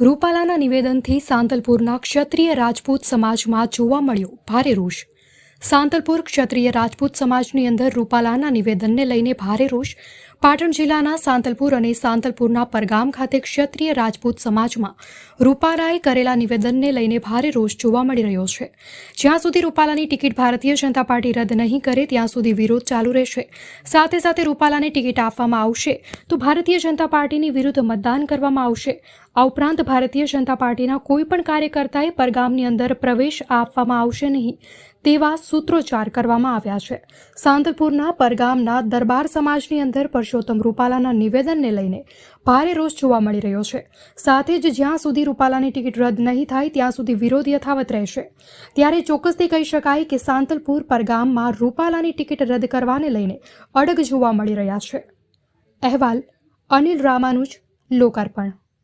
રૂપાલાના નિવેદનથી સાંતલપુરના ક્ષત્રિય રાજપૂત સમાજમાં જોવા મળ્યો ભારે રોષ. સાંતલપુર ક્ષત્રિય રાજપૂત સમાજની અંદર રૂપાલાના નિવેદનને લઈને ભારે રોષ. પાટણ જિલ્લાના સાંતલપુર અને સાંતલપુરના પરગામ ખાતે ક્ષત્રિય રાજપૂત સમાજમાં રૂપાલાએ કરેલા નિવેદનને લઈને ભારે રોષ જોવા મળી રહ્યો છે. જ્યાં સુધી રૂપાલાની ટિકિટ ભારતીય જનતા પાર્ટી રદ નહીં કરે, ત્યાં સુધી વિરોધ ચાલુ રહેશે. સાથે સાથે રૂપાલાને ટિકિટ આપવામાં આવશે તો ભારતીય જનતા પાર્ટીની વિરુદ્ધ મતદાન કરવામાં આવશે. આ ઉપરાંત ભારતીય જનતા પાર્ટીના કોઈપણ કાર્યકર્તાએ પરગામની અંદર પ્રવેશ આપવામાં આવશે નહીં તેવા સૂત્રોચ્ચાર કરવામાં આવ્યા છે. સાંતલપુરના પરગામના દરબાર સમાજની અંદર પરસોત્તમ રૂપાલાના નિવેદનને લઈને ભારે રોષ જોવા મળી રહ્યો છે. સાથે જ જ્યાં સુધી રૂપાલાની ટિકિટ રદ નહીં થાય, ત્યાં સુધી વિરોધ યથાવત રહેશે. ત્યારે ચોક્કસથી કહી શકાય કે સાંતલપુર પરગામમાં રૂપાલાની ટિકિટ રદ કરવાને લઈને અડગ જોવા મળી રહ્યા છે. અહેવાલ અનિલ રામાનુજ, લોકાર્પણ.